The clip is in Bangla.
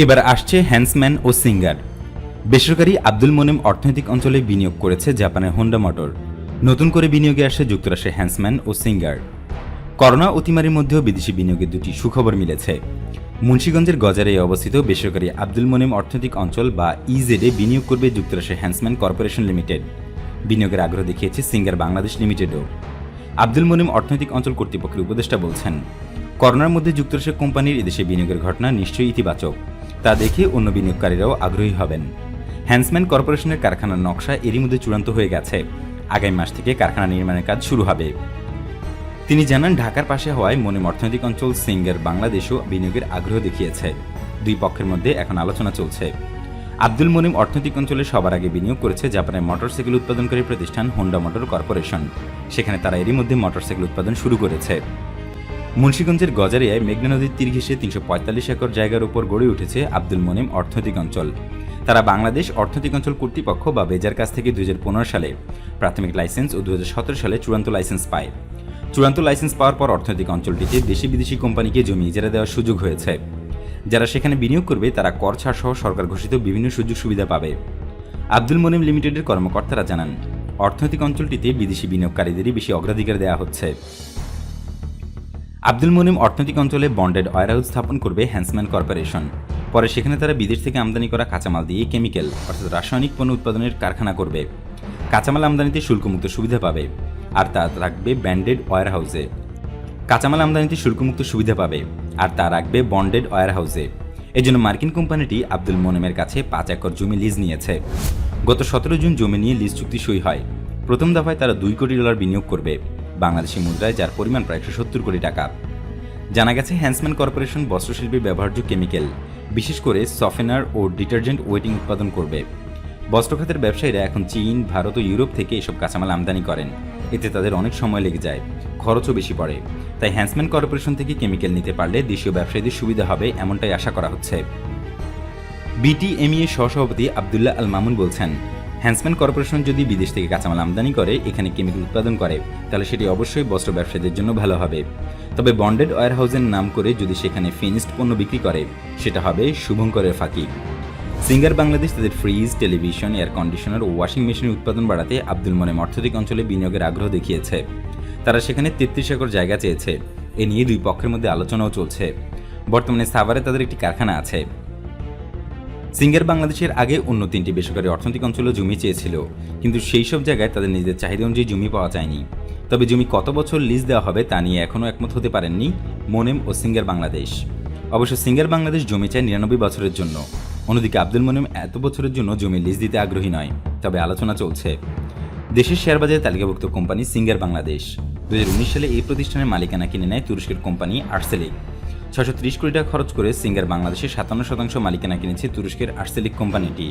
এবার আসছে হ্যান্সম্যান ও সিঙ্গার। বেসরকারি আব্দুল মোনেম অর্থনৈতিক অঞ্চলে বিনিয়োগ করেছে জাপানের হোন্ডা মোটর। নতুন করে বিনিয়োগে আসে যুক্তরাষ্ট্রের হ্যান্সম্যান ও সিঙ্গার। করোনা অতিমারির মধ্যেও বিদেশি বিনিয়োগের দুটি সুখবর মিলেছে। মুন্সীগঞ্জের গজারে অবস্থিত বেসরকারি আব্দুল মোনেম অর্থনৈতিক অঞ্চল বা ইজেডে বিনিয়োগ করবে যুক্তরাষ্ট্রের হ্যান্সম্যান কর্পোরেশন লিমিটেড। বিনিয়োগের আগ্রহ দেখিয়েছে সিঙ্গার বাংলাদেশ লিমিটেডও। আব্দুল মোনেম অর্থনৈতিক অঞ্চল কর্তৃপক্ষের উপদেষ্টা বলছেন, করোনার মধ্যে যুক্তরাষ্ট্রের কোম্পানির এদেশে বিনিয়োগের ঘটনা নিশ্চয়ই ইতিবাচক। তা দেখে অন্য বিনিয়োগকারীরাও আগ্রহী হবেন। হ্যান্সম্যান কর্পোরেশনের কারখানার নকশা এরই মধ্যে চূড়ান্ত হয়ে গেছে। আগামী মাস থেকে কারখানা নির্মাণের কাজ শুরু হবে। তিনি জানান, ঢাকার পাশে হওয়ায় মনিম অর্থনৈতিক অঞ্চল সিঙ্গার বাংলাদেশও বিনিয়োগের আগ্রহ দেখিয়েছে। দুই পক্ষের মধ্যে এখন আলোচনা চলছে। আব্দুল মনিম অর্থনৈতিক অঞ্চলে সবার আগে বিনিয়োগ করেছে জাপানের মোটরসাইকেল উৎপাদনকারী প্রতিষ্ঠান হোন্ডা মোটর কর্পোরেশন সেখানে তারা এরই মধ্যে মোটরসাইকেল উৎপাদন শুরু করেছে। মুন্সীগঞ্জের গজারিয়ায় মেঘনা নদীর তীর ঘেঁষে তিনশো একর জায়গার উপর গড়ে উঠেছে আব্দুল মনিম অর্থনৈতিক অঞ্চল। তারা বাংলাদেশ অর্থনৈতিক অঞ্চল কর্তৃপক্ষ বা বেজার কাছ থেকে দুই হাজার পনেরো সালে প্রাথমিক লাইসেন্স ও দু হাজার সতেরো সালে চূড়ান্ত লাইসেন্স পায়। চূড়ান্ত লাইসেন্স পাওয়ার পর অর্থনৈতিক অঞ্চলটিতে দেশি বিদেশি কোম্পানিকে জমি ইজারা দেওয়ার সুযোগ হয়েছে। যারা সেখানে বিনিয়োগ করবে, তারা কর ছাড় সহ সরকার ঘোষিত বিভিন্ন সুযোগ সুবিধা পাবে। আব্দুল মনিম লিমিটেডের কর্মকর্তারা জানান, অর্থনৈতিক অঞ্চলটিতে বিদেশি বিনিয়োগকারীদেরই বেশি অগ্রাধিকার দেওয়া হচ্ছে। আব্দুল মনিম অর্থনৈতিক অঞ্চলে বন্ডেড ওয়ারহাউস স্থাপন করবে হ্যান্সম্যান কর্পোরেশন। পরে সেখানে তারা বিদেশ থেকে আমদানি করা কাঁচামাল দিয়ে কেমিক্যাল, অর্থাৎ রাসায়নিক পণ্য উৎপাদনের কারখানা করবে। কাঁচামাল আমদানিতে শুল্কমুক্ত সুবিধা পাবে, আর তা রাখবে ব্যান্ডেড ওয়ারহাউসে কাঁচামাল আমদানিতে শুল্কমুক্ত সুবিধা পাবে, আর তা রাখবে বন্ডেড ওয়ারহাউসে এজন্য মার্কিন কোম্পানিটি আব্দুল মোনেমের কাছে পাঁচ একর জমি লিজ নিয়েছে। গত সতেরো জুন জমি নিয়ে লিজ চুক্তি সই হয়। প্রথম দফায় তারা দুই কোটি ডলার বিনিয়োগ করবে। বাংলাদেশি মুদ্রায় যার পরিমাণ প্রায় একশো সত্তর কোটি টাকা। জানা গেছে হ্যান্সম্যান কর্পোরেশন বস্ত্রশিল্পে ব্যবহার্য কেমিক্যাল, বিশেষ করে সফেনার ও ডিটারজেন্ট ওয়েটিং উৎপাদন করবে। বস্ত্র খাতের ব্যবসায়ীরা এখন চীন, ভারত ও ইউরোপ থেকে এসব কাঁচামাল আমদানি করেন। এতে তাদের অনেক সময় লেগে যায়, খরচও বেশি পড়ে। তাই হ্যান্সম্যান কর্পোরেশন থেকে কেমিক্যাল নিতে পারলে দেশীয় ব্যবসায়ীদের সুবিধা হবে এমনটাই আশা করা হচ্ছে। বিটিএমইএ সহসভাপতি আবদুল্লাহ আল মামুন বলছেন হ্যান্সম্যান কর্পোরেশন যদি বিদেশ থেকে কাঁচামাল আমদানি করে, এখানে কেমিক্যাল উৎপাদন করে, তাহলে সেটি অবশ্যই বস্ত্র ব্যবসায়ীদের জন্য ভালো হবে। তবে বন্ডেড ওয়ার হাউসের নাম করে যদি সেখানে ফিনিশড পণ্য বিক্রি করে, সেটা হবে শুভঙ্করের ফাঁকি। সিঙ্গার বাংলাদেশ তাদের ফ্রিজ টেলিভিশন এয়ার কন্ডিশনার ও ওয়াশিং মেশিনের উৎপাদন বাড়াতে আব্দুল মনেম অর্থনৈতিক অঞ্চলে বিনিয়োগের আগ্রহ দেখিয়েছে। তারা সেখানে তেত্রিশ একর জায়গা চেয়েছে। এ নিয়ে দুই পক্ষের মধ্যে আলোচনাও চলছে। বর্তমানে সাভারে তাদের একটি কারখানা আছে। সিঙ্গার বাংলাদেশের আগে অন্য তিনটি বেসরকারি অর্থনৈতিক অঞ্চলও জমি চেয়েছিল, কিন্তু সেই সব জায়গায় তাদের নিজেদের চাহিদা অনুযায়ী জমি পাওয়া যায়নি। তবে জমি কত বছর লিজ দেওয়া হবে তা নিয়ে এখনও একমত হতে পারেননি মোনেম ও সিঙ্গার বাংলাদেশ। অবশ্য সিঙ্গার বাংলাদেশ জমি চায় নিরানব্বই বছরের জন্য। অন্যদিকে আব্দুল মোনেম এত বছরের জন্য জমি লিজ দিতে আগ্রহী নয়, তবে আলোচনা চলছে। দেশের শেয়ার বাজারে তালিকাভুক্ত কোম্পানি সিঙ্গার বাংলাদেশ। দু হাজার উনিশ সালে এই প্রতিষ্ঠানের মালিকানা কিনে নেয় তুরস্কের কোম্পানি আর্সেলিক। ছশো কোটি টাকা খরচ করে সিঙ্গার বাংলাদেশের সাতান্ন শতাংশ মালিকানা কিনেছে তুরস্কের আর্সেলিক কোম্পানিটি।